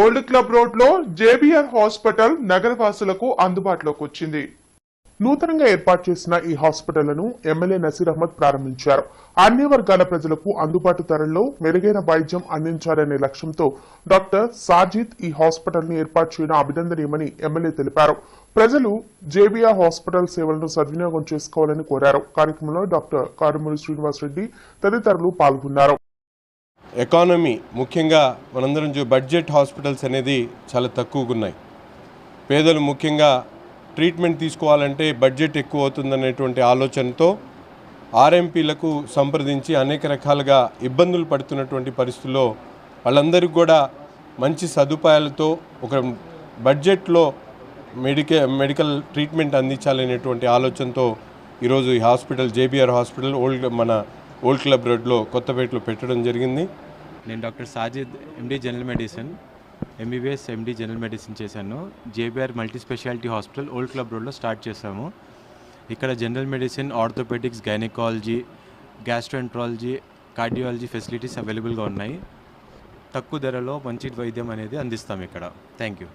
Old club రోడ్లో JBR hospital నగరవాసులకు అందుబాటులోకి వచ్చింది. నూతనంగా ఏర్పాటు చేసిన ఈ హాస్పిటల్ను ఎమ్మెల్యే నసీర్ అహ్మద్ ప్రారంభించారు. అన్ని వర్గాల ప్రజలకు అందుబాటు ధరల్లో మెరుగైన వైద్యం అందించాలనే లక్ష్యంతో డాక్టర్ సాజిద్ ఈ హాస్పిటల్ను ఏర్పాటు చేయడం అభినందనీయమని ఎమ్మెల్యే తెలిపారు. ప్రజలు జేబీఆర్ హాస్పిటల్ సేవలను సద్వినియోగం చేసుకోవాలని కోరారు. కార్యక్రమంలో డాక్టర్ కారుమూరి శ్రీనివాసరెడ్డి తదితరులు పాల్గొన్నారు. ఎకానమీ ముఖ్యంగా మనందరం చూ బడ్జెట్ హాస్పిటల్స్ అనేది చాలా తక్కువగా ఉన్నాయి పేదలు ముఖ్యంగా ట్రీట్మెంట్ తీసుకోవాలంటే బడ్జెట్ ఎక్కువ అవుతుందనేటువంటి ఆలోచనతో ఆర్ఎంపీలకు సంప్రదించి అనేక రకాలుగా ఇబ్బందులు పడుతున్నటువంటి పరిస్థితుల్లో వాళ్ళందరికీ కూడా మంచి సదుపాయాలతో ఒక బడ్జెట్లో మెడికే మెడికల్ ట్రీట్మెంట్ అందించాలనేటువంటి ఆలోచనతో ఈరోజు ఈ హాస్పిటల్ జేబీఆర్ హాస్పిటల్ ఓల్డ్ మన ఓల్డ్ క్లబ్ రోడ్లో కొత్తపేటలో పెట్టడం జరిగింది. నేను doctor Sajid MD general medicine MBBS MD general medicine చేశాను. JBR multi specialty hospital old club రోడ్లో స్టార్ట్ చేశాము. ఇక్కడ general medicine orthopaedics gynaecology gastroenterology cardiology facilities అవైలబుల్గా ఉన్నాయి. తక్కువ ధరలో మంచి వైద్యం అనేది అందిస్తాం ఇక్కడ. Thank you.